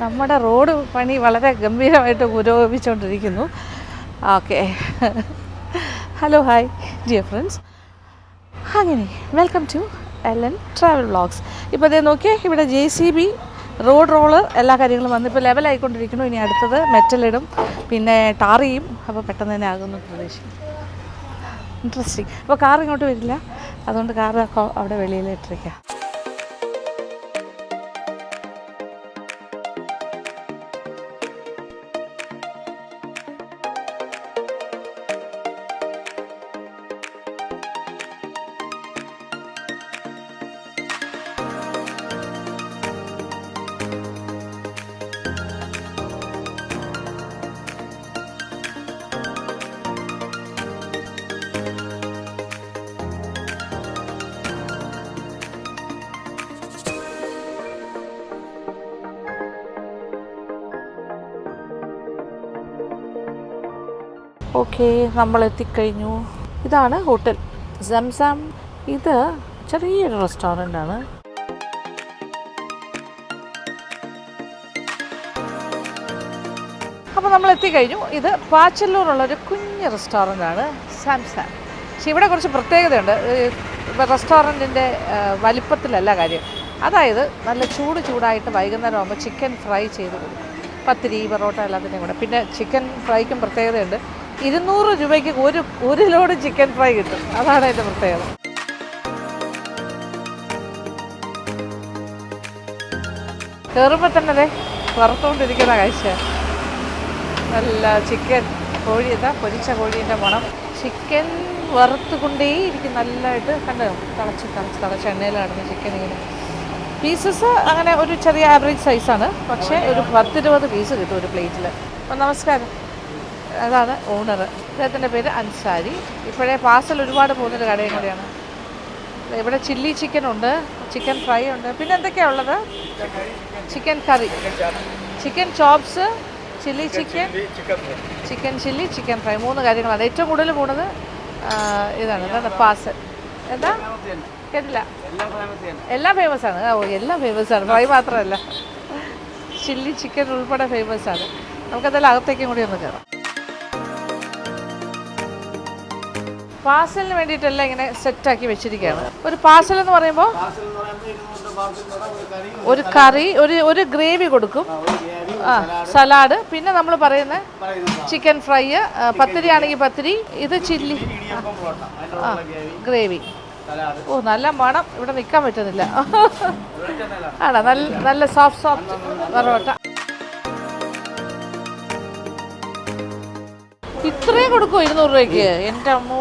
നമ്മുടെ റോഡ് പണി വളരെ ഗംഭീരമായിട്ട് പുരോഗമിച്ചുകൊണ്ടിരിക്കുന്നു. Okay. Hello hi dear friends അങ്ങനെ welcome to L N travel vlogs ഇപ്പോൾ ഇതേ നോക്കിയേ ഇവിടെ J C B road roll എല്ലാ കാര്യങ്ങളും വന്ന് ഇപ്പോൾ ലെവലായിക്കൊണ്ടിരിക്കുന്നു ഇനി അടുത്തത് മെറ്റലിടും പിന്നെ ടാർ ചെയ്യും. അപ്പോൾ പെട്ടെന്ന് തന്നെ ആകുന്നു പ്രദേശം ഇൻട്രസ്റ്റിംഗ് അപ്പോൾ കാർ ഇങ്ങോട്ട് വരില്ല. അതുകൊണ്ട് കാർ അവിടെ വെളിയിലിട്ടിരിക്കുക ഓക്കെ നമ്മൾ എത്തിക്കഴിഞ്ഞു ഇതാണ് ഹോട്ടൽ. സംസാം. ഇത് ചെറിയൊരു റെസ്റ്റോറന്റ് ആണ് അപ്പോൾ നമ്മൾ എത്തിക്കഴിഞ്ഞു ഇത് പാച്ചല്ലൂറുള്ളൊരു കുഞ്ഞ് റെസ്റ്റോറന്റ് ആണ് സാംസാം. പക്ഷെ ഇവിടെ കുറച്ച് പ്രത്യേകതയുണ്ട്. റെസ്റ്റോറന്റിന്റെ വലിപ്പത്തിലല്ല കാര്യം. അതായത് നല്ല ചൂട് ചൂടായിട്ട് വൈകുന്നേരം ആകുമ്പോൾ ചിക്കൻ ഫ്രൈ ചെയ്ത് കൊടുക്കും. പത്തിരി പൊറോട്ട എല്ലാത്തിന്റെയും കൂടെ. പിന്നെ ചിക്കൻ ഫ്രൈക്കും പ്രത്യേകതയുണ്ട്. ഇരുന്നൂറ് രൂപയ്ക്ക് ഒരു ഒരു ലോഡ് ചിക്കൻ ഫ്രൈ കിട്ടും. അതാണ് അതിന്റെ പ്രത്യേകത. കയറുമ്പോൾ തന്നെ അതെ വറുത്തുകൊണ്ടിരിക്കുന്ന കാഴ്ച. നല്ല ചിക്കൻ കോഴി എന്താ പൊരിച്ച കോഴീന്റെ മണം. ചിക്കൻ വറുത്തുകൊണ്ടേയിരിക്കും നല്ലതായിട്ട് കണ്ട്? തിളച്ച് തിളച്ച് തിളച്ച എണ്ണയിലാണ് ചിക്കൻ ഇങ്ങനെ. പീസസ് അങ്ങനെ ഒരു ചെറിയ ആവറേജ് സൈസാണ് പക്ഷേ ഒരു പത്തിരുപത് പീസ് കിട്ടും ഒരു പ്ലേറ്റിൽ അപ്പം നമസ്കാരം. അതാണ് ഓണർ അദ്ദേഹത്തിന്റെ പേര് അൻസാരി. ഇപ്പോഴേ പാസൽ ഒരുപാട് പോകുന്നൊരു കടയും കൂടിയാണ്. ഇവിടെ ചില്ലി ചിക്കൻ ഉണ്ട് ചിക്കൻ ഫ്രൈ ഉണ്ട്. പിന്നെ എന്തൊക്കെയാണ് ഉള്ളത്? Chicken curry chicken chops chilli chicken chicken chilli chicken fry മൂന്ന് കാര്യങ്ങളാണ്. ഏറ്റവും കൂടുതൽ പോണത് ഇതാണ്. എന്താണ് പാർസൽ എന്താ? കേട്ടില്ല. എല്ലാം ഫേമസ് ആണ്. ഓ എല്ലാം ഫേമസ് ആണ്. ഫ്രൈ മാത്രമല്ല. ചില്ലി ചിക്കൻ ഉൾപ്പെടെ ഫേമസ് ആണ്. നമുക്കതെല്ലാം അകത്തേക്കും കൂടി ഒന്ന് കയറാം പാർസലിന് വേണ്ടിയിട്ടെല്ലാം ഇങ്ങനെ സെറ്റാക്കി വെച്ചിരിക്കുകയാണ്. ഒരു പാർസൽ എന്ന് പറയുമ്പോൾ ഒരു കറി ഒരു ഒരു ഗ്രേവി കൊടുക്കും. ആ സലാഡ്. പിന്നെ നമ്മൾ പറയുന്ന ചിക്കൻ ഫ്രൈ പത്തിരി ആണെങ്കിൽ പത്തിരി ഇത് ചില്ലി ആ ഗ്രേവി. ഓ നല്ല മണം. ഇവിടെ നിൽക്കാൻ പറ്റുന്നില്ല. ആണോ? നല്ല നല്ല സോഫ്റ്റ് സോഫ്റ്റ് പൊറോട്ട ഇത്രയും കൊടുക്കുമോ ഇരുന്നൂറ് രൂപയ്ക്ക്? എന്റെ അമ്മോ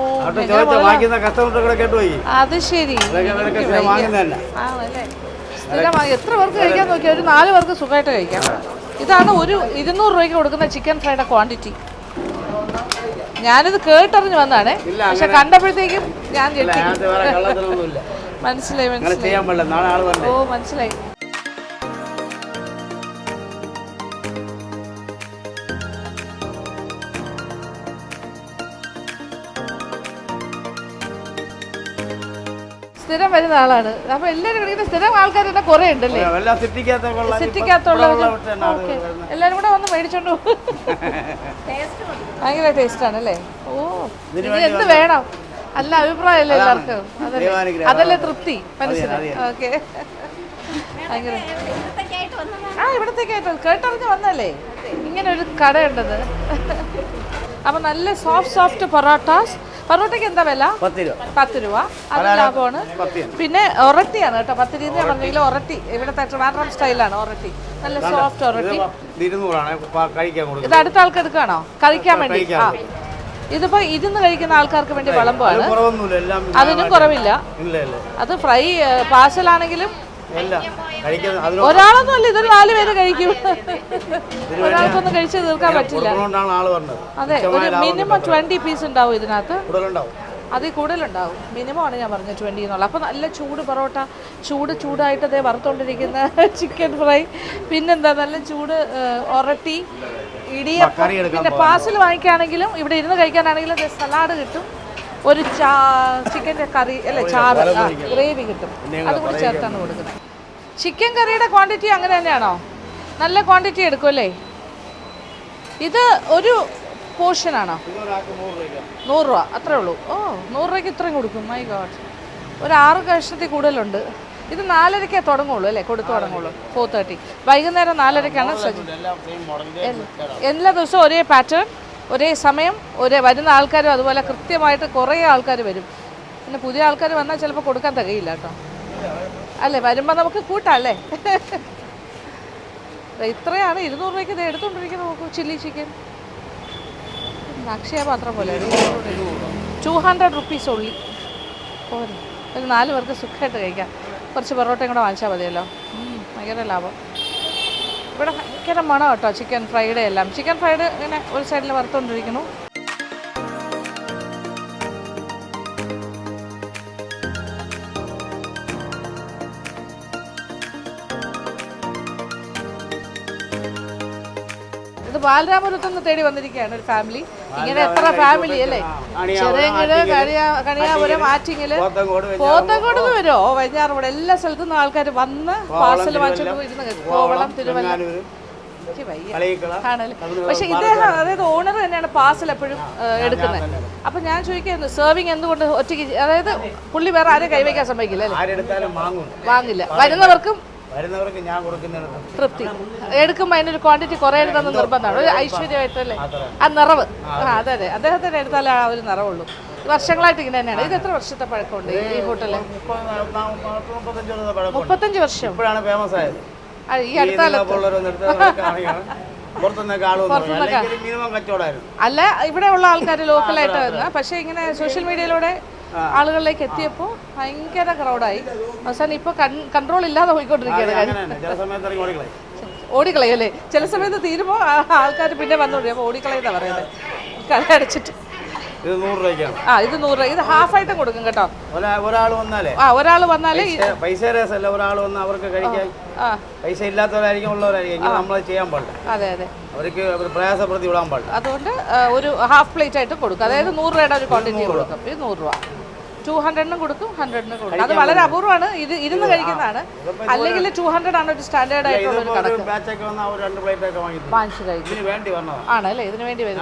അത് ശരി. സ്ഥിരമായി എത്ര പേർക്ക് കഴിക്കാൻ നോക്കിയാൽ ഒരു നാല് പേർക്ക് സുഖമായിട്ട് കഴിക്കാം. ഇതാണ് ഒരു ഇരുന്നൂറ് രൂപയ്ക്ക് കൊടുക്കുന്ന ചിക്കൻ ഫ്രൈയുടെ ക്വാണ്ടിറ്റി. ഞാനിത് കേട്ടറിഞ്ഞ് വന്നാണ്. പക്ഷെ കണ്ടപ്പോഴത്തേക്കും ഞാൻ മനസ്സിലായി മനസ്സിലായി. ഓ മനസ്സിലായി. വരുന്ന ആളാണ്. അപ്പൊ എല്ലാരും കളിക്കുന്ന സ്ഥിരം ആൾക്കാർ തന്നെ കുറെ ഉണ്ടല്ലേ? ഓക്കെ. എല്ലാരും കൂടെ വന്ന് മേടിച്ചോണ്ട് ഭയങ്കര ടേസ്റ്റ് ആണ് അല്ലേ? ഓ ഇനി എന്ത് വേണം? നല്ല അഭിപ്രായമല്ലേ എല്ലാവർക്കും? അതല്ലേ. അതല്ലേ തൃപ്തി മനസ്സിലായി ഓക്കെ. ഭയങ്കര ആ ഇവിടത്തേക്കായിട്ട് കേട്ടറിഞ്ഞ് വന്നല്ലേ? ഇങ്ങനെ ഒരു കട ഉണ്ടത് അപ്പൊ നല്ല സോഫ്റ്റ് സോഫ്റ്റ് പൊറോട്ടാസ് പൊറോട്ടയ്ക്ക് എന്താ വില? പത്ത് രൂപ. പത്ത് രൂപ. അത് ലാഭമാണ്. പിന്നെ ഒറട്ടിയാണ് കേട്ടോ. പത്ത് രീതി പറഞ്ഞെങ്കിൽ ഒറട്ടി. ഇവിടുത്തെ ട്രിവാൻഡ്രം സ്റ്റൈലാണ് ഒറട്ടി. നല്ല സോഫ്റ്റ് ഒറട്ടി. ഇത് അടുത്ത ആൾക്ക് എടുക്കുകയാണോ കഴിക്കാൻ വേണ്ടി. ആ. ഇതിപ്പോ ഇരുന്ന് കഴിക്കുന്ന ആൾക്കാർക്ക് വേണ്ടി വിളമ്പാണ് അതിനും കുറവില്ല. അത് ഫ്രൈ പാഴ്സലാണെങ്കിലും എല്ലാം കഴിക്കുന്ന അതിന് ഒരാളൊന്നും അല്ല നാല് പേര് കഴിക്കും. ഒരാൾക്കൊന്നും കഴിച്ച് തീർക്കാൻ പറ്റില്ല. അതെ ഒരു മിനിമം ട്വന്റി പീസ് ഉണ്ടാവും ഇതിനകത്ത്. അതിൽ കൂടുതലുണ്ടാവും. മിനിമം ആണ് ഞാൻ പറഞ്ഞത് ട്വന്റി എന്നുള്ളത് അപ്പോൾ നല്ല ചൂട് പൊറോട്ട. ചൂട് ചൂടായിട്ട് അതേ വറുത്തോണ്ടിരിക്കുന്ന ചിക്കൻ ഫ്രൈ പിന്നെന്താ? നല്ല ചൂട് ഒറട്ടി ഇടിയപ്പം. പിന്നെ പാസൽ വാങ്ങിക്കുകയാണെങ്കിലും ഇവിടെ ഇരുന്ന് കഴിക്കാനാണെങ്കിലും സലാഡ് കിട്ടും. ഒരു ചാ ചിക്കന്റെ കറി അല്ല ചാറ് ഗ്രേവി കിട്ടും. അത് കൂടി ചേർത്താണ് കൊടുക്കുന്നത്. ചിക്കൻ കറിയുടെ ക്വാണ്ടിറ്റി അങ്ങനെ തന്നെയാണോ? നല്ല ക്വാണ്ടിറ്റി എടുക്കുമല്ലേ ഇത് ഒരു പോർഷനാണോ? ആണോ നൂറ് രൂപ അത്രേ ഉള്ളൂ. ഓ നൂറ് രൂപയ്ക്ക് ഇത്രയും കൊടുക്കും. മൈ ഗോഡ് ഒരു ആറ് കഷ്ണത്തിൽ കൂടുതലുണ്ട്. ഇത് നാലരക്കേ തുടങ്ങുള്ളൂ അല്ലേ? കൊടുത്തു തുടങ്ങുള്ളൂ. ഫോർ തേർട്ടി വൈകുന്നേരം മോഡൽ എല്ലാ ദിവസവും ഒരേ പാറ്റേൺ ഒരേ സമയം ഒരേ വരുന്ന ആൾക്കാരും അതുപോലെ കൃത്യമായിട്ട് കുറേ ആൾക്കാർ വരും. പിന്നെ പുതിയ ആൾക്കാർ വന്നാൽ ചിലപ്പോൾ കൊടുക്കാൻ തികയില്ല കേട്ടോ. അല്ലേ? വരുമ്പോൾ നമുക്ക് കൂട്ടാം അല്ലേ? ദേ ഇത്രയാണ്. ഇരുന്നൂറ് രൂപയ്ക്ക് ഇത് എടുത്തുകൊണ്ടിരിക്കുന്നത് നോക്കൂ ചില്ലി ചിക്കൻ. അക്ഷയ പാത്രം പോലെ. ടു ഹൺഡ്രഡ് റുപ്പീസ് ഉള്ളി. പോരെ. ഒരു നാല് പേർക്ക് സുഖമായിട്ട് കഴിക്കാം. കുറച്ച് പൊറോട്ടയും കൂടെ വാങ്ങിച്ചാൽ മതിയല്ലോ. ഭയങ്കര ലാഭം. ഇവിടെ ഭയങ്കര മണം കേട്ടോ ചിക്കൻ ഫ്രൈഡ് എല്ലാം. ചിക്കൻ ഫ്രൈഡ് ഇങ്ങനെ ഒരു സൈഡിൽ വറുത്തുകൊണ്ടിരിക്കുന്നു ഇത് ബാലരാമപുരത്ത് നിന്ന് തേടി വന്നിരിക്കുകയാണ് ഒരു ഫാമിലി ഇങ്ങനെ എത്ര ഫാമിലി അല്ലേ? ചെറിയങ്ങൾ കണിയാ കണിയാപുരം ആറ്റിങ്ങിൽ പോത്തങ്കോട് വരുമോ വൈകുന്നേരം എല്ലാ സ്ഥലത്തു നിന്നും ആൾക്കാർ വന്ന് പാർസൽ വാങ്ങിച്ചോണ്ട് ഇരുന്ന് കോവളം തിരുവല്ല. പക്ഷെ ഇദ്ദേഹം അതായത് ഓണർ തന്നെയാണ് പാർസൽ എപ്പോഴും എടുക്കുന്നത്. അപ്പൊ ഞാൻ ചോദിക്കായിരുന്നു സെർവിങ് എന്തുകൊണ്ട് ഒറ്റയ്ക്ക് അതായത് പുള്ളി വേറെ ആരും കൈവയ്ക്കാൻ സമ്മതിക്കില്ല വാങ്ങില്ല. വരുന്നവർക്കും വരുന്നവർക്ക് ഞാൻ തൃപ്തി. എടുക്കുമ്പോൾ അതിനൊരു ക്വാണ്ടിറ്റി കുറയരുതെന്ന് നിർബന്ധമാണ്. ഒരു ഐശ്വര്യമായിട്ടല്ലേ ആ നിറവ്. ആ അതെ അതെ. അദ്ദേഹത്തിന് എടുത്താലേ ആ ഒരു നിറവുള്ളൂ. വർഷങ്ങളായിട്ട് ഇങ്ങനെ തന്നെയാണ്. ഇത് എത്ര വർഷത്തെ പഴക്കമുണ്ട് ഈ ഹോട്ടൽ മുപ്പത്തഞ്ച് വർഷം. ഇപ്പോഴാണ് ഫേമസ് ആയത്. ഈ അടുത്ത പുറത്തുനിന്നൊക്കെ അല്ല ഇവിടെ ഉള്ള ആൾക്കാർ ലോക്കലായിട്ട് വന്ന. പക്ഷേ ഇങ്ങനെ സോഷ്യൽ മീഡിയയിലൂടെ ആളുകളിലേക്ക് എത്തിയപ്പോൾ ഭയങ്കര ക്രൗഡായി അവസാനം ഇപ്പോൾ കൺട്രോൾ ഇല്ലാതെ പോയിക്കൊണ്ടിരിക്കുകയാണ്. ഓടിക്കളയല്ലേ ചില സമയത്ത് തീരുമ്പോൾ ആൾക്കാർ പിന്നെ വന്നോണ്ടി അപ്പോൾ ഓടിക്കളയെന്നാ പറയുന്നത് കട അടച്ചിട്ട് ഇത് നൂറ് രൂപയ്ക്കാണ്. ആ ഇത് നൂറ് രൂപ. ഇത് ഹാഫ് ആയിട്ട് കൊടുക്കും കേട്ടോ. ഒരാൾ വന്നാലേ? ആ ഒരാൾ വന്നാലേ പൈസ- രസമല്ല ഒരാൾ വന്ന് അവർക്ക് കഴിക്കാൻ. പൈസ ഇല്ലാത്തവരായിരിക്കും ഉള്ളവരായിരിക്കും. നമ്മൾ ചെയ്യാൻ പാടില്ല. അതെ അതെ. അവർക്ക് അവർ പ്രയാസപ്പെടുത്തി വിടാൻ പാടില്ല. അതുകൊണ്ട് ഒരു ഹാഫ് പ്ലേറ്റ് ആയിട്ട് കൊടുക്കും. അതായത് നൂറ് രൂപയുടെ ഒരു ക്വാണ്ടിറ്റി കൊടുക്കും. ഇത് നൂറ് രൂപ. ടു ഹൺഡ്രഡിനും കൊടുക്കും ഹൺഡ്രഡിന് കൊടുക്കും. അത് വളരെ അപൂർവമാണ്. ഇത് ഇരുന്ന് കഴിക്കുന്നതാണ്. അല്ലെങ്കിൽ ടു ഹൺഡ്രഡ് ആണ് ഒരു സ്റ്റാൻഡേർഡ് ആയിട്ടുള്ള ഒരു കണക്ക്. വാങ്ങിച്ചു കഴിക്കും. ആണല്ലേ? ഇതിന് വേണ്ടി വരും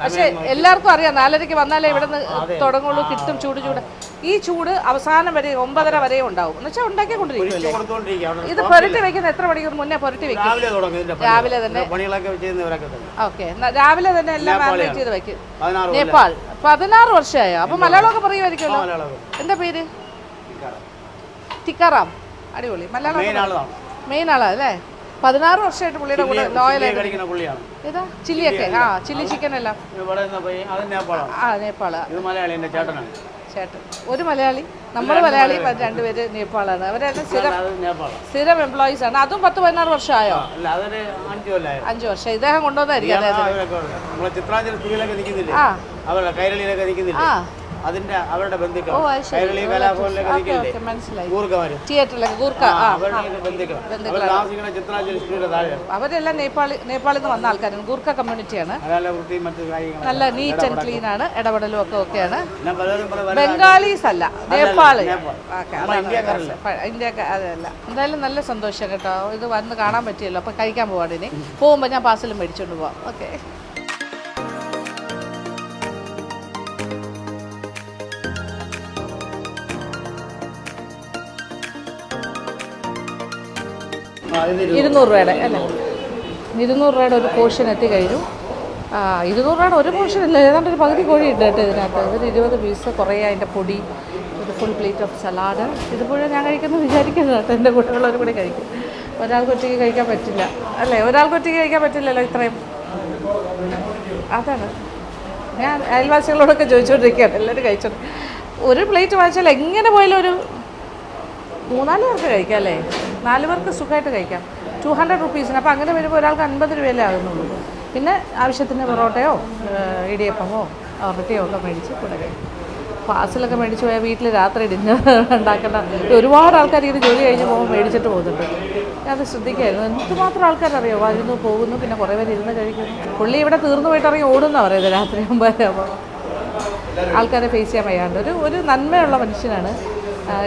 പക്ഷെ എല്ലാവർക്കും അറിയാം നാലരയ്ക്ക് വന്നാലേ ഇവിടെ നിന്ന് തുടങ്ങുള്ളൂ കിട്ടും ചൂട് ചൂട്. ഈ ചൂട് അവസാനം വരെ ഒമ്പതര വരെ ഉണ്ടാവും. എന്ന് വെച്ചാൽ ഉണ്ടാക്കിക്കൊണ്ടിരിക്കുമല്ലേ ഇത് പുരട്ടി വെക്കുന്ന എത്ര മണിക്കൂർ മുന്നേ പുരട്ടി വെക്കും? രാവിലെ തന്നെ. ഓക്കെ. രാവിലെ തന്നെ എല്ലാം മാരിനേറ്റ് ചെയ്ത് വെക്കും. നേപ്പാൾ. പതിനാറ് വർഷമായോ? അപ്പൊ മലയാളമൊക്കെ പറയുമായിരിക്കുമല്ലോ. എന്താ പേര്? ടിക്കാറാം. അടിപൊളി. മലയാളം മെയിൻ ആളാ അല്ലേ? പതിനാറ് വർഷമായിട്ട് പുള്ളിയുടെ കൂടെ ലോയൽ ആയിട്ട് കഴിക്കുന്ന പുള്ളിയാണ്. ഏതാ? ചില്ലിയൊക്കെ. ആ ചില്ലി ചിക്കൻ എല്ലാം. ആ നേപ്പാൾ. ചേട്ടൻ. ഒരു മലയാളി. നമ്മൾ മലയാളി രണ്ടുപേര് നേപ്പാളാണ്. അവരുടെ സ്ഥിരം സ്ഥിരം എംപ്ലോയീസ് ആണ്. അതും പത്ത് പതിനാറ് വർഷമായോ? അഞ്ചു വർഷം. ഇദ്ദേഹം കൊണ്ടുവന്നായിരിക്കും ആ. അതിന്റെ അവരുടെ ബന്ധുക്കൾ. തിയേറ്ററിലൊക്കെ അവരുടെ അവർ താമസിക്കുന്ന ചിത്രാഞ്ജലി സ്റ്റുഡിയോ താഴെ. അവരെല്ലാം നേപ്പാളി നേപ്പാളിൽ നിന്ന് വന്ന ആൾക്കാരാണ്. ഗൂർഖ കമ്മ്യൂണിറ്റിയാണ്. നല്ല നീറ്റ് ആൻഡ് ക്ലീൻ ആണ് ഇടപെടലും ഒക്കെ ഓക്കെയാണ് പല ബംഗാളീസ് അല്ല നേപ്പാൾ. ഇന്ത്യക്ക അതല്ല എന്തായാലും നല്ല സന്തോഷം കേട്ടോ. ഇത് വന്ന് കാണാൻ പറ്റിയല്ലോ. അപ്പൊ കഴിക്കാൻ പോവാണ് ഇനി. പോകുമ്പോൾ ഞാൻ പാർസലും മേടിച്ചോണ്ട് പോവാം. ഓക്കെ ഇരുന്നൂറ്. രൂപയുടെ അല്ലേ? ഇരുന്നൂറ് രൂപയുടെ ഒരു പോർഷൻ എത്തി കഴിഞ്ഞു. ആ ഇരുന്നൂറ് രൂപയുടെ ഒരു പോർഷൻ ഇല്ല. ഏതാണ്ട് ഒരു പകുതി കോഴി ഉണ്ട് കേട്ടോ ഇതിനകത്ത്. ഇതിന് ഇരുപത് പീസ് കുറേ അതിന്റെ പൊടി ഒരു ഫുൾ പ്ലേറ്റ് ഓഫ് സലാഡ് ഇതുപോലെ ഞാൻ കഴിക്കുന്നത് വിചാരിക്കുന്നത് കേട്ടോ. എന്റെ കുട്ടികളൊരു കൂടി കഴിക്കും. ഒരാൾക്ക് ഒറ്റയ്ക്ക് കഴിക്കാൻ പറ്റില്ല. അല്ലേ? ഒരാൾക്ക് ഒറ്റയ്ക്ക് കഴിക്കാൻ പറ്റില്ലല്ലോ ഇത്രയും. അതാണ്. ഞാൻ അയൽവാസികളോടൊക്കെ ചോദിച്ചുകൊണ്ടിരിക്കുകയാണ്. എല്ലാവരും കഴിച്ചോണ്ട്. ഒരു പ്ലേറ്റ് വാങ്ങിച്ചാൽ എങ്ങനെ പോയാലും ഒരു മൂന്നാൽ പേർക്ക് കഴിക്കാം അല്ലേ? നാല് പേർക്ക് സുഖമായിട്ട് കഴിക്കാം. ടു ഹൺഡ്രഡ് റുപ്പീസിന് അപ്പോൾ അങ്ങനെ വരുമ്പോൾ ഒരാൾക്ക് അൻപത് രൂപയല്ലേ ആകുന്നുള്ളൂ. പിന്നെ ആവശ്യത്തിന് പൊറോട്ടയോ ഇടിയപ്പമോ അവരുടെയോ ഒക്കെ മേടിച്ച് കൂടെ കഴിക്കും. പാർസലൊക്കെ മേടിച്ച് പോയാൽ വീട്ടിൽ രാത്രി ഡിന്നർ ഉണ്ടാക്കേണ്ട. ഒരുപാട് ആൾക്കാർ ഇത് ജോലി കഴിഞ്ഞ് പോകുമ്പോൾ മേടിച്ചിട്ട് പോകുന്നുണ്ട്. അത് ശ്രദ്ധിക്കായിരുന്നു. എന്തുമാത്രം ആൾക്കാരറിയോ? വരുന്നു പോകുന്നു പിന്നെ കുറേ പേര് ഇരുന്ന് കഴിക്കുന്നു. പുള്ളി ഇവിടെ തീർന്നു പോയിട്ട് ഇറങ്ങി ഓടുന്ന പറയുന്നത് രാത്രി ആകുമ്പോൾ ആൾക്കാരെ ഫേസ് ചെയ്യാൻ വയ്യാണ്ട്. ഒരു ഒരു നന്മയുള്ള മനുഷ്യനാണ്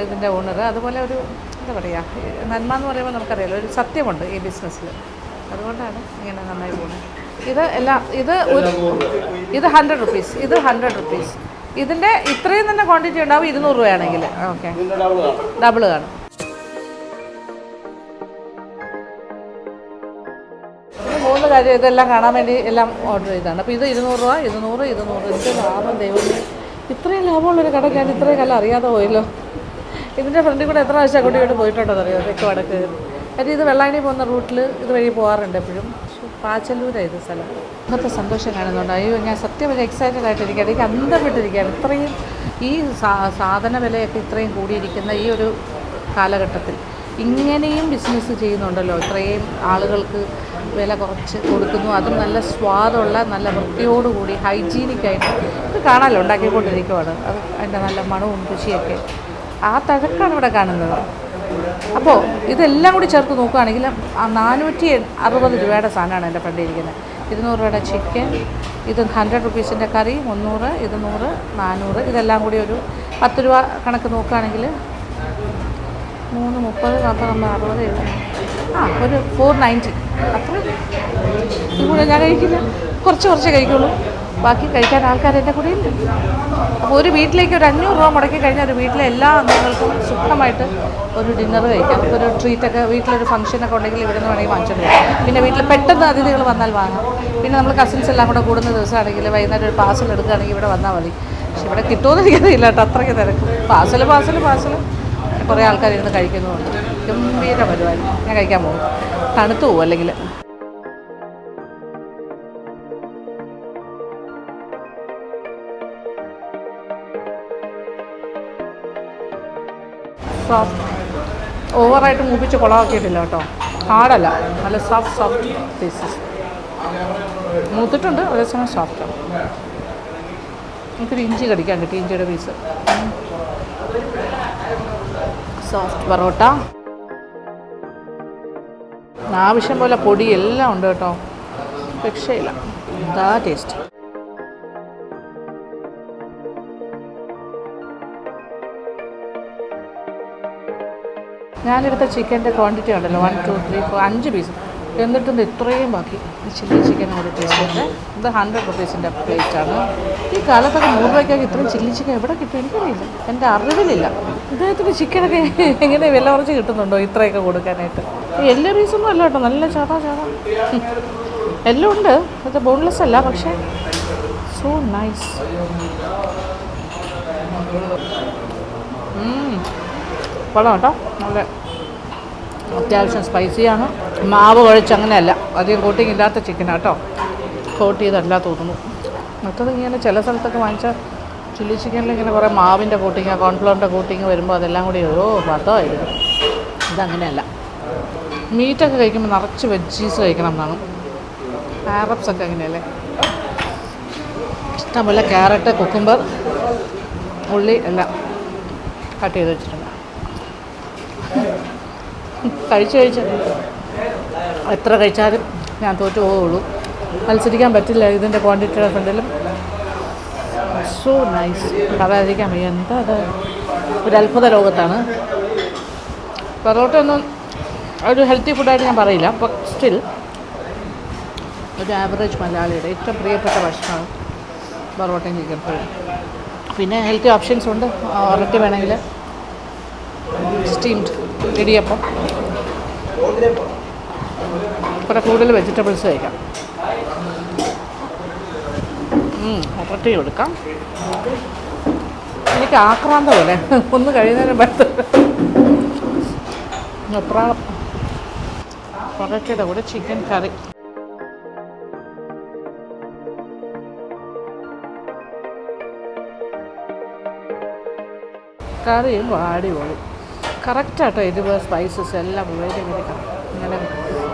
ഇതിന്റെ ഓണർ അതുപോലെ ഒരു എന്താ പറയുക നന്മ എന്ന് പറയുമ്പോൾ നമുക്കറിയാലോ ഒരു സത്യമുണ്ട് ഈ ബിസിനസ്സിൽ. അതുകൊണ്ടാണ് ഇങ്ങനെ നന്നായി പോകുന്നത്. ഇത് എല്ലാം ഇത് ഒരു ഇത് ഹൺഡ്രഡ് റുപ്പീസ് ഇത് ഹൺഡ്രഡ് റുപ്പീസ് ഇതിന്റെ ഇത്രയും തന്നെ ക്വാണ്ടിറ്റി ഉണ്ടാവും ഇരുന്നൂറ് രൂപയാണെങ്കിൽ. ഓക്കെ ഡബിൾ കാണും മൂന്ന് കാര്യം ഇതെല്ലാം കാണാൻ വേണ്ടി എല്ലാം ഓർഡർ ചെയ്താണ് അപ്പോൾ ഇത് ഇരുന്നൂറ് രൂപ ഇരുന്നൂറ് ഇരുന്നൂറ്. ഇത് ലാഭം ദൈവം ഇത്രയും ലാഭമുള്ളൊരു കട ഞാൻ ഇത്രയും കാലം അറിയാതെ പോയല്ലോ. ഇതിന്റെ ഫ്രണ്ടിൽ കൂടെ എത്ര പ്രാവശ്യം അങ്ങോട്ട് ഇങ്ങോട്ട് പോയിട്ടുണ്ടോ അറിയോ? തെക്ക് വടക്ക്. കാര്യം ഇത് വെള്ളായണി പോകുന്ന റൂട്ടിൽ ഇത് വഴി പോകാറുണ്ട് എപ്പോഴും. പാച്ചല്ലൂരാണ് ഇത് സ്ഥലം. ഇന്നത്തെ സന്തോഷം കാണുന്നുണ്ട്. അയ്യോ ഞാൻ സത്യം ഒരു എക്സൈറ്റഡ് ആയിട്ടിരിക്കുകയാണ്. എനിക്ക് അന്തം വിട്ടിരിക്കുകയാണ് ഇത്രയും ഈ സാധന വിലയൊക്കെ ഇത്രയും കൂടിയിരിക്കുന്ന ഈ ഒരു കാലഘട്ടത്തിൽ ഇങ്ങനെയും ബിസിനസ് ചെയ്യുന്നുണ്ടല്ലോ. ഇത്രയും ആളുകൾക്ക് വില കുറച്ച് കൊടുക്കുന്നു. അതും നല്ല സ്വാദുള്ള നല്ല വൃത്തിയോടുകൂടി ഹൈജീനിക്കായിട്ട് ഇത് കാണാമല്ലോ ഉണ്ടാക്കിക്കൊണ്ടിരിക്കുവാണ്. അത് അതിന്റെ നല്ല മണവും രുചിയൊക്കെ. ആ തഴക്കാണ് ഇവിടെ കാണുന്നത്. അപ്പോൾ ഇതെല്ലാം കൂടി ചേർത്ത് നോക്കുകയാണെങ്കിൽ ആ നാനൂറ്റി അറുപത് രൂപയുടെ സാധനമാണ് എന്റെ ഫ്രണ്ട് ഇരിക്കുന്നത്. ഇരുന്നൂറ് രൂപയുടെ ചിക്കൻ ഇത് ഹൺഡ്രഡ് റുപ്പീസിന്റെ കറി മുന്നൂറ് ഇത് നൂറ് നാനൂറ് ഇതെല്ലാം കൂടി ഒരു പത്ത് രൂപ കണക്ക് നോക്കുകയാണെങ്കിൽ മൂന്ന് മുപ്പത് നാൽപ്പത് അമ്പത് അറുപത് ആ ഒരു ഫോർ നയന്റി അത്ര. കൂടെ ഞാൻ കഴിക്കില്ല. കുറച്ച് കുറച്ച് കഴിക്കുള്ളൂ. ബാക്കി കഴിക്കാൻ ആൾക്കാരെന്റെ കൂടെ ഇല്ല അപ്പോൾ ഒരു വീട്ടിലേക്ക് ഒരു അഞ്ഞൂറ് രൂപ മുടക്കി കഴിഞ്ഞാൽ ഒരു വീട്ടിലെ എല്ലാ അംഗങ്ങൾക്കും സുഖമായിട്ട് ഒരു ഡിന്നർ കഴിക്കാം. ഒരു ട്രീറ്റൊക്കെ വീട്ടിലൊരു ഫംഗ്ഷനൊക്കെ ഉണ്ടെങ്കിൽ ഇവിടെ നിന്ന് വേണമെങ്കിൽ വാങ്ങിച്ചോണ്ട് വരാം പിന്നെ വീട്ടിൽ പെട്ടെന്ന് അതിഥികൾ വന്നാൽ വാങ്ങാം. പിന്നെ നമ്മൾ കസിൻസ് എല്ലാം കൂടെ കൂടുന്ന ദിവസമാണെങ്കിൽ വൈകുന്നേരം ഒരു പാർസൽ എടുക്കുകയാണെങ്കിൽ ഇവിടെ വന്നാൽ മതി. പക്ഷെ ഇവിടെ കിട്ടുമെന്ന് എനിക്കറിയില്ല കേട്ടോ അത്രയ്ക്ക് തിരക്ക്. പാർസൽ പാർസൽ പാർസൽ കുറേ ആൾക്കാർ ഇരുന്ന് കഴിക്കുന്നുമുണ്ട്. ഗംഭീര പരിപാടി. ഞാൻ കഴിക്കാൻ പോകും. തണുത്തു പോകും അല്ലെങ്കിൽ സോഫ്റ്റ് ഓവറായിട്ട് മൂപ്പിച്ച് കുളമാക്കിയിട്ടില്ല കേട്ടോ. ഹാർഡല്ല നല്ല സോഫ്റ്റ് സോഫ്റ്റ് പീസസ് മൂത്തിട്ടുണ്ട് അതേസമയം സോഫ്റ്റാണ് നമുക്കൊരു ഇഞ്ചി കടിക്കാൻ കിട്ടി ഇഞ്ചിയുടെ പീസ് സോഫ്റ്റ് പൊറോട്ട. ആവശ്യം പോലെ പൊടി എല്ലാം ഉണ്ട് കേട്ടോ. രക്ഷയില്ല. എന്താ ടേസ്റ്റ് ഞാനെടുത്ത ചിക്കന്റെ ക്വാണ്ടിറ്റി ഉണ്ടല്ലോ. വൺ ടു ത്രീ ഫോർ അഞ്ച് പീസ് എന്നിട്ടും ഇത് ഇത്രയും ബാക്കി. ചില്ലി ചിക്കൻ കൂടി ടേസ്റ്റ് ഇത് ഹൺഡ്രഡ് റുപ്പീസിന്റെ പ്ലേറ്റാണ് ഈ കാലത്തൊക്കെ നൂറ് രൂപയ്ക്കൊക്കെ ഇത്രയും ചില്ലി ചിക്കൻ എവിടെ കിട്ടും? എനിക്കറിയില്ല. എന്റെ അറിവിലില്ല. ഇദ്ദേഹത്തിന് ചിക്കനൊക്കെ എങ്ങനെ വില കുറച്ച് കിട്ടുന്നുണ്ടോ ഇത്രയൊക്കെ കൊടുക്കാനായിട്ട്? എല്ലാ പീസൊന്നും അല്ല കേട്ടോ. നല്ല ചാതാ ചാതാ എല്ലാം ഉണ്ട്. അത് ബോൺലെസ് അല്ല പക്ഷേ സോ നൈസ് കൊള്ളാം കേട്ടോ. നല്ല അത്യാവശ്യം സ്പൈസിയാണ്. മാവ് കുഴച്ച് അങ്ങനെയല്ല. അധികം കോട്ടിങ് ഇല്ലാത്ത ചിക്കനാണ് കേട്ടോ. കോട്ട് ചെയ്തല്ല തോന്നുന്നു. മറ്റത് ഇങ്ങനെ ചില സ്ഥലത്തൊക്കെ വാങ്ങിച്ചാൽ ചില്ലി ചിക്കനിൽ ഇങ്ങനെ കുറേ മാവിന്റെ കോട്ടിങ് കോൺഫ്ലോറിന്റെ കോട്ടിങ് വരുമ്പോൾ അതെല്ലാം കൂടി ഓരോ പദമായിരുന്നു ഇതങ്ങനെയല്ല. മീറ്റൊക്കെ കഴിക്കുമ്പോൾ നിറച്ച് വെജീസ് കഴിക്കണം എന്നാണ്. ക്യാരറ്റ്സൊക്കെ അങ്ങനെയല്ലേ? ഇഷ്ടംപോലെ ക്യാരറ്റ് കുക്കുംബർ ഉള്ളി എല്ലാം കട്ട് ചെയ്ത് വെച്ചിട്ടുണ്ട്. കഴിച്ച് കഴിച്ച് എത്ര കഴിച്ചാലും ഞാൻ തോറ്റു പോവുള്ളൂ. മത്സരിക്കാൻ പറ്റില്ല ഇതിന്റെ ക്വാണ്ടിറ്റിയുടെ ഫ്രണ്ടിലും സോ നൈസ് പറയാതിരിക്കാൻ വയ്യ. എന്താ അത് ഒരു അത്ഭുത ലോകത്താണ്. പൊറോട്ട ഒന്നും ഒരു ഹെൽത്തി ഫുഡായിട്ട് ഞാൻ പറയില്ല അപ്പോൾ സ്റ്റിൽ ഒരു ആവറേജ് മലയാളിയുടെ ഏറ്റവും പ്രിയപ്പെട്ട ഭക്ഷണമാണ് പൊറോട്ടയും ചിക്കൻ ഫ്രൈ പിന്നെ ഹെൽത്തി ഓപ്ഷൻസ് ഉണ്ട്. ഒരട്ടി വേണമെങ്കിൽ സ്റ്റീംഡ് ഇടിയപ്പം. ഇവിടെ കൂടുതൽ വെജിറ്റബിൾസ് കഴിക്കാം. ഒരട്ടി എടുക്കാം. എനിക്ക് ആക്രാന്ത പോലെ ഒന്ന് കഴിയുന്നതിന് പത്ത് എത്രാളം പൊറോട്ടയുടെ കൂടെ ചിക്കൻ കറി കറിയും അടിപൊളി കറക്റ്റാട്ടോ എരിവ് സ്പൈസസ് എല്ലാം വെരി വെരി ഇങ്ങനെ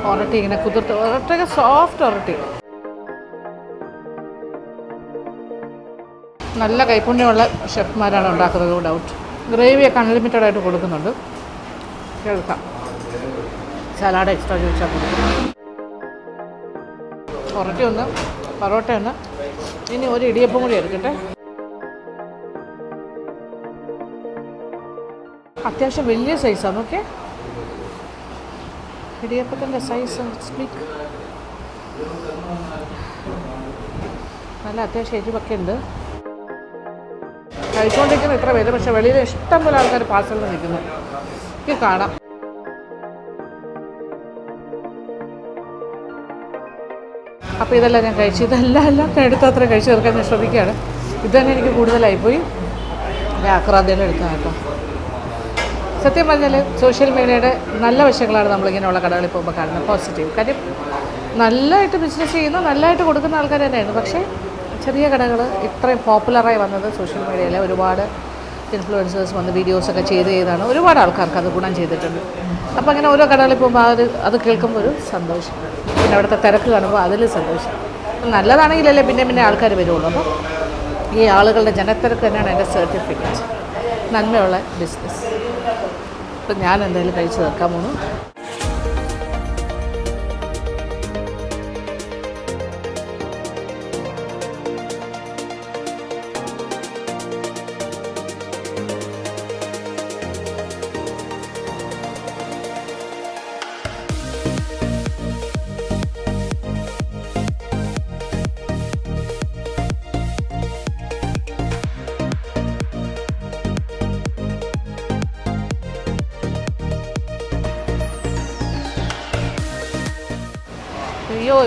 ഒരട്ടി ഇങ്ങനെ കുതിർത്ത് ഒരട്ടൊക്കെ സോഫ്റ്റ് ഒരട്ടി. നല്ല കൈപ്പുണ്യമുള്ള ഷെഫ്മാരാണ് ഉണ്ടാക്കുന്നത് ഡൗട്ട് ഗ്രേവിയൊക്കെ അൺലിമിറ്റഡ് ആയിട്ട് കൊടുക്കുന്നുണ്ട്. കേൾക്കാം. സലാഡ് എക്സ്ട്രാ ചോദിച്ചാൽ കൊടുക്കും ഒരട്ടി ഒന്ന് പൊറോട്ട ഒന്ന്. ഇനി ഒരു ഇടിയപ്പം കൂടി എടുക്കട്ടെ അത്യാവശ്യം വലിയ സൈസാണ് ഓക്കെ ഇടിയപ്പത്തിന്റെ സൈസ് സ്പീക്ക് നല്ല അത്യാവശ്യം എരിവൊക്കെ ഉണ്ട്. കഴിച്ചുകൊണ്ടിരിക്കുന്ന ഇത്ര പേര് പക്ഷേ വെളിയിൽ ഇഷ്ടം പോലെ ആൾക്കാർ പാർസലിൽ നിൽക്കുന്നു. എനിക്ക് കാണാം. അപ്പോൾ ഇതെല്ലാം ഞാൻ കഴിച്ചു. ഇതെല്ലാം എല്ലാം ഞാൻ എടുത്ത് അത്ര കഴിച്ചു തീർക്കാൻ ഞാൻ ശ്രമിക്കുകയാണ്. ഇത് തന്നെ എനിക്ക് കൂടുതലായിപ്പോയി എടുക്കാം കേട്ടോ സത്യം പറഞ്ഞാൽ സോഷ്യൽ മീഡിയയുടെ നല്ല വശങ്ങളാണ് നമ്മളിങ്ങനെയുള്ള കടകളിൽ പോകുമ്പോൾ കാണുന്നത്. പോസിറ്റീവ് കാര്യം നല്ലതായിട്ട് ബിസിനസ് ചെയ്യുന്ന നല്ലതായിട്ട് കൊടുക്കുന്ന ആൾക്കാർ തന്നെയാണ്. പക്ഷേ ചെറിയ കടകൾ ഇത്രയും പോപ്പുലറായി വന്നത് സോഷ്യൽ മീഡിയയിലെ ഒരുപാട് ഇൻഫ്ലുവൻസേഴ്സ് വന്ന് വീഡിയോസൊക്കെ ചെയ്ത് ചെയ്താണ് ഒരുപാട് ആൾക്കാർക്ക് അത് ഗുണം ചെയ്തിട്ടുണ്ട്. അപ്പോൾ അങ്ങനെ ഓരോ കടകളിൽ പോകുമ്പോൾ അത് അത് കേൾക്കുമ്പോൾ ഒരു സന്തോഷം. പിന്നെ അവിടുത്തെ തിരക്ക് കാണുമ്പോൾ അതിൽ സന്തോഷം. നല്ലതാണെങ്കിലല്ലേ പിന്നെ പിന്നെ ആൾക്കാർ വരുള്ളൂ. അപ്പോൾ ഈ ആളുകളുടെ ജനത്തിരക്ക് തന്നെയാണ് എന്റെ സർട്ടിഫിക്കറ്റ് നന്മയുള്ള ബിസിനസ് ഇപ്പം ഞാൻ എന്തായാലും കഴിച്ചു തീർക്കാൻ പോകുന്നു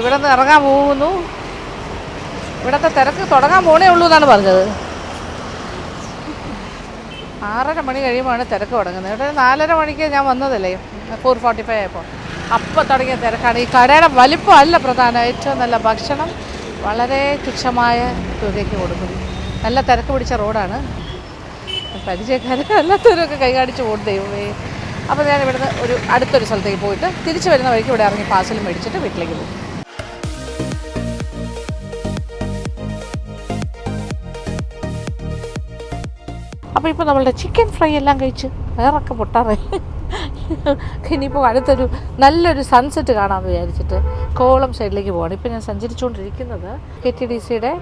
ഇവിടെ നിന്ന് ഇറങ്ങാൻ പോകുന്നു. ഇവിടത്തെ തിരക്ക് തുടങ്ങാൻ പോണേ ഉള്ളൂ എന്നാണ് പറഞ്ഞത്. ആറര മണി കഴിയുമ്പോഴാണ് തിരക്ക് തുടങ്ങുന്നത്. ഇവിടെ നാലര മണിക്ക് ഞാൻ വന്നതല്ലേ? ഫോർ ഫോർട്ടി ഫൈവ് ആയപ്പോൾ. അപ്പോൾ തുടങ്ങിയ തിരക്കാണ്. ഈ കടയുടെ വലിപ്പം അല്ല പ്രധാനം. ഏറ്റവും നല്ല ഭക്ഷണം വളരെ തുച്ഛമായ തുകയ്ക്ക് കൊടുക്കുന്നു. നല്ല തിരക്ക് പിടിച്ച റോഡാണ്. പരിചയക്കാരെ അല്ലാത്തവരൊക്കെ കൈകാണിച്ച് പോകും ദൈവമേ. അപ്പോൾ ഞാൻ ഇവിടുന്ന് ഒരു അടുത്തൊരു സ്ഥലത്തേക്ക് പോയിട്ട് തിരിച്ചു വരുന്ന വഴിക്ക് ഇവിടെ ഇറങ്ങി പാഴ്സൽ മേടിച്ചിട്ട് വീട്ടിലേക്ക് പോകും. അപ്പോൾ ഇപ്പോൾ നമ്മളുടെ ചിക്കൻ ഫ്രൈ എല്ലാം കഴിച്ച് വേറൊക്കെ പൊട്ടാറായി. ഇനിയിപ്പോൾ അടുത്തൊരു നല്ലൊരു സൺസെറ്റ് കാണാൻ വിചാരിച്ചിട്ട് കോളം സൈഡിലേക്ക് പോകണം ഇപ്പോൾ ഞാൻ സഞ്ചരിച്ചുകൊണ്ടിരിക്കുന്നത് കെ ടി ഡി സിയുടെ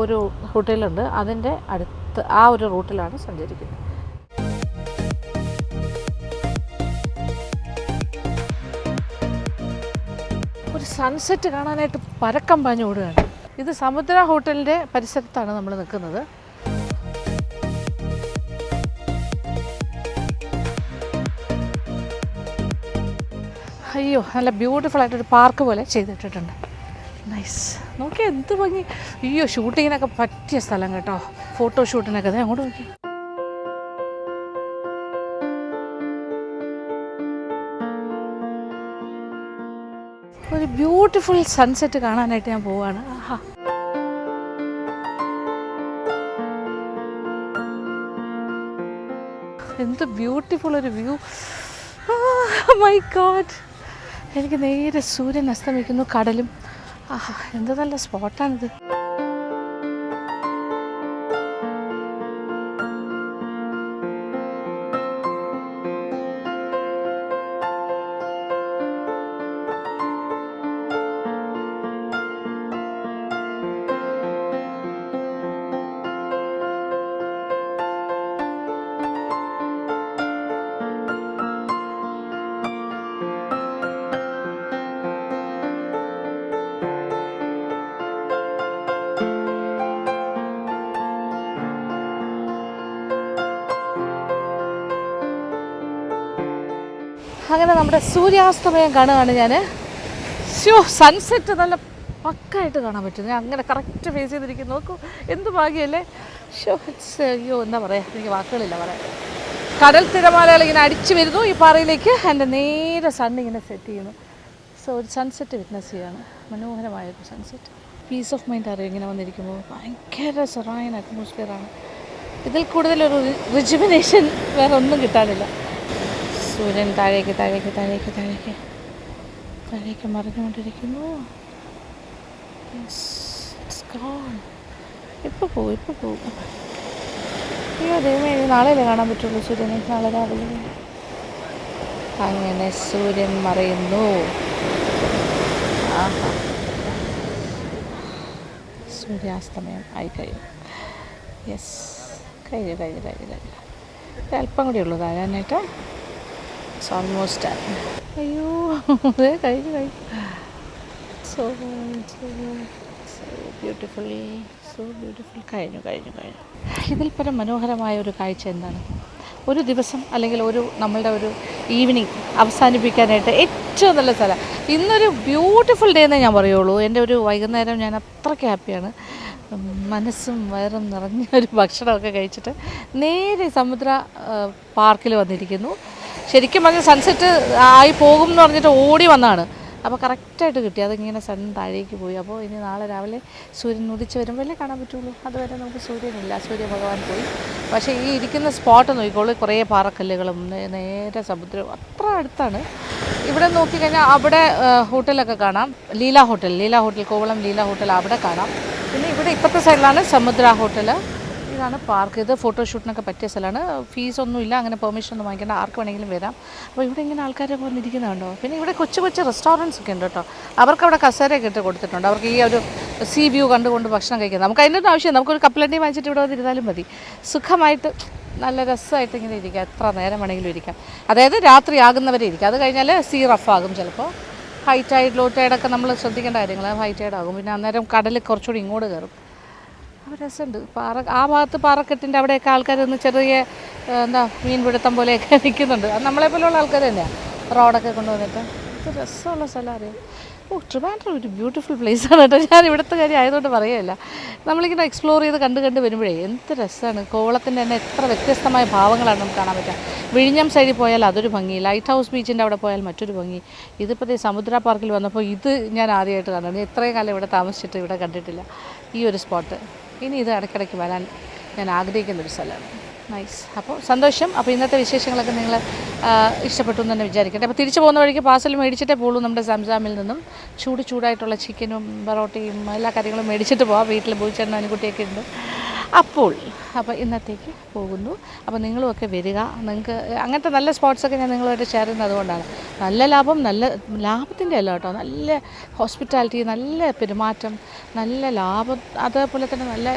ഒരു ഹോട്ടലുണ്ട് അതിന്റെ അടുത്ത് ആ ഒരു റൂട്ടിലാണ് സഞ്ചരിക്കുന്നത്. ഒരു സൺസെറ്റ് കാണാനായിട്ട് പരക്കം പാഞ്ഞു ഓടുകയാണ്. ഇത് സമുദ്ര ഹോട്ടലിന്റെ പരിസരത്താണ് നമ്മൾ നിൽക്കുന്നത്. അയ്യോ നല്ല ബ്യൂട്ടിഫുൾ ആയിട്ടൊരു പാർക്ക് പോലെ ചെയ്തിട്ടിട്ടുണ്ട്. നൈസ് നോക്കി എന്ത് ഭംഗി. അയ്യോ ഷൂട്ടിങ്ങിനൊക്കെ പറ്റിയ സ്ഥലം കേട്ടോ. ഫോട്ടോ ഷൂട്ടിനൊക്കെ അതെ അങ്ങോട്ട് നോക്കി. ഒരു ബ്യൂട്ടിഫുൾ സൺസെറ്റ് കാണാനായിട്ട് ഞാൻ പോവാണ്. ആഹാ. എന്ത് ബ്യൂട്ടിഫുൾ ഒരു വ്യൂ മൈ ഗോഡ് എനിക്ക് നേരെ സൂര്യൻ അസ്തമിക്കുന്നു കടലും. ആഹാ എന്ത് നല്ല സ്പോട്ടാണിത്. നമ്മുടെ സൂര്യാസ്തമയം കാണുകയാണ് ഞാൻ ഷോ സൺസെറ്റ് നല്ല പക്കായിട്ട് കാണാൻ പറ്റും. ഞാൻ അങ്ങനെ കറക്റ്റ് ഫേസ് ചെയ്തിരിക്കുന്നു. നോക്കൂ എന്ത് ഭാഗ്യമല്ലേ ഷോ ഇറ്റ്സ് അയ്യോ എന്താ പറയുക എനിക്ക് വാക്കുകളില്ല പറയാൻ. കടൽ തിരമാലകൾ ഇങ്ങനെ അടിച്ചു വരുന്നു ഈ പാറയിലേക്ക്. എന്റെ നേരെ സൺ ഇങ്ങനെ സെറ്റ് ചെയ്യുന്നു. സോ ഒരു സൺസെറ്റ് വിറ്റ്നസ് ചെയ്യാണ്. മനോഹരമായൊരു സൺസെറ്റ് പീസ് ഓഫ് മൈൻഡ് അറിയാം ഇങ്ങനെ വന്നിരിക്കുമ്പോൾ. ഭയങ്കര സെറായൻ അറ്റ്മോസ്ഫിയറാണ് ഇതിൽ കൂടുതലൊരു റിജുവിനേഷൻ വേറെ ഒന്നും കിട്ടാനില്ല. സൂര്യൻ താഴേക്ക് താഴേക്ക് താഴേക്ക് താഴേക്ക്. താഴേക്ക് മറിഞ്ഞുകൊണ്ടിരിക്കുന്നു. ഇപ്പോൾ പോകും ഇപ്പോൾ പോകും അയ്യോ ദൈവമേ നാളെയല്ലേ കാണാൻ പറ്റുള്ളൂ സൂര്യനെ? നാളെ രാവിലെ. അങ്ങനെ സൂര്യൻ മറയുന്നു. ആഹാ. സൂര്യാസ്തമയം ആയി കഴിയും യെസ് കഴിഞ്ഞു കഴിഞ്ഞു കഴിഞ്ഞു കഴിഞ്ഞു. അല്പം കൂടി ഉള്ളൂ താഴാനായിട്ട് ഓൾമോസ്റ്റ് അയ്യോ അതേ കഴിഞ്ഞു കഴിഞ്ഞു. So so beautifully so beautiful കഴിഞ്ഞു കഴിഞ്ഞു കഴിഞ്ഞു. ഇതിൽ പരം മനോഹരമായ ഒരു കാഴ്ച എന്താണ്? ഒരു ദിവസം അല്ലെങ്കിൽ ഒരു നമ്മളുടെ ഒരു ഈവനിങ് അവസാനിപ്പിക്കാനായിട്ട് ഏറ്റവും നല്ല സ്ഥലം. ഇന്നൊരു ബ്യൂട്ടിഫുൾ ഡേ എന്നേ ഞാൻ പറയുള്ളൂ. എന്റെ ഒരു വൈകുന്നേരം ഞാൻ അത്രയ്ക്ക് ഹാപ്പിയാണ് മനസ്സും വയറും നിറഞ്ഞ ഒരു ഭക്ഷണമൊക്കെ കഴിച്ചിട്ട് നേരെ സമുദ്ര പാർക്കിൽ വന്നിരിക്കുന്നു. ശരിക്കും പറഞ്ഞാൽ സൺസെറ്റ് ആയി പോകും എന്ന് പറഞ്ഞിട്ട് ഓടി വന്നതാണ്. അപ്പോൾ കറക്റ്റായിട്ട് കിട്ടി. അതിങ്ങനെ സൺ താഴേക്ക് പോയി. അപ്പോൾ ഇനി നാളെ രാവിലെ സൂര്യൻ ഉദിച്ച് വരുമ്പോഴല്ലേ കാണാൻ പറ്റുള്ളൂ. അതുവരെ നമുക്ക് സൂര്യനില്ല സൂര്യ ഭഗവാൻ പോയി. പക്ഷേ ഈ ഇരിക്കുന്ന സ്പോട്ട് നോക്കിക്കോളൂ. കുറേ പാറക്കല്ലുകളും നേരെ സമുദ്രവും അത്ര അടുത്താണ്. ഇവിടെ നോക്കിക്കഴിഞ്ഞാൽ അവിടെ ഹോട്ടലൊക്കെ കാണാം. Leela hotel. Leela hotel Kovalam Leela hotel അവിടെ കാണാം. പിന്നെ ഇവിടെ ഇപ്പോഴത്തെ സൈഡിലാണ് സമുദ്ര ഹോട്ടൽ ഇതാണ് പാർക്ക് ഇത് ഫോട്ടോഷൂട്ടിനൊക്കെ പറ്റിയ സ്ഥലമാണ്. ഫീസൊന്നുമില്ല അങ്ങനെ പെർമിഷൻ ഒന്നും വാങ്ങിക്കേണ്ട. ആർക്ക് വേണമെങ്കിലും വരാം. അപ്പോൾ ഇവിടെ ഇങ്ങനെ ആൾക്കാരൊക്കെ വന്നിരിക്കുന്നുണ്ടോ? പിന്നെ ഇവിടെ കൊച്ചു കൊച്ചു റെസ്റ്റോറന്റ്സ് ഒക്കെ ഉണ്ട് കേട്ടോ. അവർക്ക് അവിടെ കസേരയൊക്കെ ഇട്ട് കൊടുത്തിട്ടുണ്ട്. അവർക്ക് ഈ ഒരു സീ വ്യൂ കണ്ടുകൊണ്ട് ഭക്ഷണം കഴിക്കുന്നത് നമുക്ക് അതിന്റെ ഒന്നും ആവശ്യം നമുക്കൊരു കപ്പലണ്ടി വാങ്ങിച്ചിട്ട് ഇവിടെ വന്നിരുന്നാലും മതി. സുഖമായിട്ട് നല്ല രസമായിട്ട് ഇങ്ങനെ ഇരിക്കാം. എത്ര നേരം വേണമെങ്കിലും ഇരിക്കാം. അതായത് രാത്രി ആകുന്നവരെ ഇരിക്കാം. അത് കഴിഞ്ഞാൽ സീ റഫ് ആകും ചിലപ്പോൾ ഹൈ ടൈഡ് ലോ ടൈഡൊക്കെ നമ്മൾ ശ്രദ്ധിക്കേണ്ട കാര്യങ്ങൾ ഹൈ ടൈഡ് ആകും. പിന്നെ അന്നേരം കടൽ കുറച്ചുകൂടി ഇങ്ങോട്ട് കയറും. രസമുണ്ട്. പാറ ആ ഭാഗത്ത് പാറക്കെട്ടിന്റെ അവിടെയൊക്കെ ആൾക്കാർ ഒന്ന് ചെറിയ എന്താ മീൻ പിടുത്തം പോലെയൊക്കെ നിൽക്കുന്നുണ്ട്. അത് നമ്മളെ പോലെയുള്ള ആൾക്കാർ തന്നെയാണ് റോഡൊക്കെ കൊണ്ടുവന്നിട്ട്. ഇത് രസമുള്ള സ്ഥലം അറിയാം? ഓ ട്രിവാൻഡ്രം ഒരു ബ്യൂട്ടിഫുൾ പ്ലേസ് ആണ് കേട്ടോ. ഞാൻ ഇവിടുത്തെ കാര്യം ആയതുകൊണ്ട് പറയുകയല്ല. നമ്മളിങ്ങനെ എക്സ്പ്ലോർ ചെയ്ത് കണ്ട് കണ്ട് വരുമ്പോഴേ എന്ത് രസമാണ്. കോവളത്തിന്റെ തന്നെ എത്ര വ്യത്യസ്തമായ ഭാവങ്ങളാണ് നമുക്ക് കാണാൻ പറ്റുക. വിഴിഞ്ഞം സൈഡിൽ പോയാൽ അതൊരു ഭംഗി. ലൈറ്റ് ഹൗസ് ബീച്ചിന്റെ അവിടെ പോയാൽ മറ്റൊരു ഭംഗി. ഇതിപ്പോൾ ഈ സമുദ്ര പാർക്കിൽ വന്നപ്പോൾ ഇത് ഞാൻ ആദ്യമായിട്ട് കാണുന്നത്. ഇത്രയും കാലം ഇവിടെ താമസിച്ചിട്ട് ഇവിടെ കണ്ടിട്ടില്ല. ഈ ഒരു സ്പോട്ട് ഇനി ഇത് ഇടയ്ക്കിടയ്ക്ക് വരാൻ ഞാൻ ആഗ്രഹിക്കുന്ന ഒരു സ്ഥലമാണ്. നൈസ് അപ്പോൾ സന്തോഷം. അപ്പോൾ ഇന്നത്തെ വിശേഷങ്ങളൊക്കെ നിങ്ങൾ ഇഷ്ടപ്പെട്ടു എന്ന് തന്നെ വിചാരിക്കട്ടെ. അപ്പോൾ തിരിച്ചു പോകുന്ന വഴിക്ക് പാർസൽ മേടിച്ചിട്ടേ പോകുള്ളൂ നമ്മുടെ സംസാമിൽ നിന്നും. ചൂട് ചൂടായിട്ടുള്ള ചിക്കനും പൊറോട്ടയും എല്ലാ കാര്യങ്ങളും മേടിച്ചിട്ട് പോവാം. വീട്ടിൽ പൂച്ചെണ്ണ അനുകുട്ടിയൊക്കെ ഉണ്ട്. അപ്പോൾ. അപ്പോൾ ഇന്നത്തേക്ക് പോകുന്നു. അപ്പോൾ നിങ്ങളുമൊക്കെ വരിക. നിങ്ങൾക്ക് അങ്ങനത്തെ നല്ല സ്പോട്ട്സൊക്കെ ഞാൻ നിങ്ങളുമായിട്ട് ഷെയർ ചെയ്യുന്നത് അതുകൊണ്ടാണ്. നല്ല ലാഭം നല്ല ലാഭത്തിന്റെ അല്ല കേട്ടോ. നല്ല ഹോസ്പിറ്റാലിറ്റി നല്ല പെരുമാറ്റം നല്ല ലാഭം അതേപോലെ തന്നെ നല്ല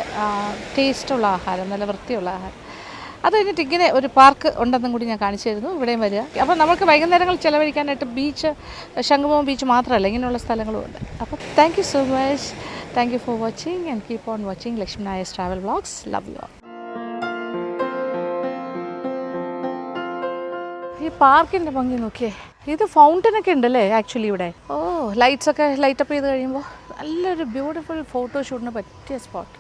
ടേസ്റ്റുള്ള ആഹാരം നല്ല വൃത്തിയുള്ള ആഹാരം. അത് കഴിഞ്ഞിട്ട് ഇങ്ങനെ ഒരു പാർക്ക് ഉണ്ടെന്നും കൂടി ഞാൻ കാണിച്ചു തരുന്നു. ഇവിടെയും വരിക. അപ്പോൾ നമുക്ക് വൈകുന്നേരങ്ങൾ ചിലവഴിക്കാനായിട്ട് ബീച്ച് ശംഖുമുഖം ബീച്ച് മാത്രമല്ല ഇങ്ങനെയുള്ള സ്ഥലങ്ങളും ഉണ്ട്. അപ്പോൾ thank so much thank you for watching and keep on watching Lakshmi Nair's travel vlogs love you ഈ പാർക്കിന്റെ ഭംഗി നോക്കിയേ. ഇത് ഫൗണ്ടനൊക്കെ ഉണ്ടല്ലേ ആക്ച്വലി ഇവിടെ? ഓ ലൈറ്റ്സ് ഒക്കെ ലൈറ്റപ്പ് ചെയ്ത് കഴിയുമ്പോൾ നല്ലൊരു ബ്യൂട്ടിഫുൾ ഫോട്ടോഷൂട്ടിന് പറ്റിയ സ്പോട്ട്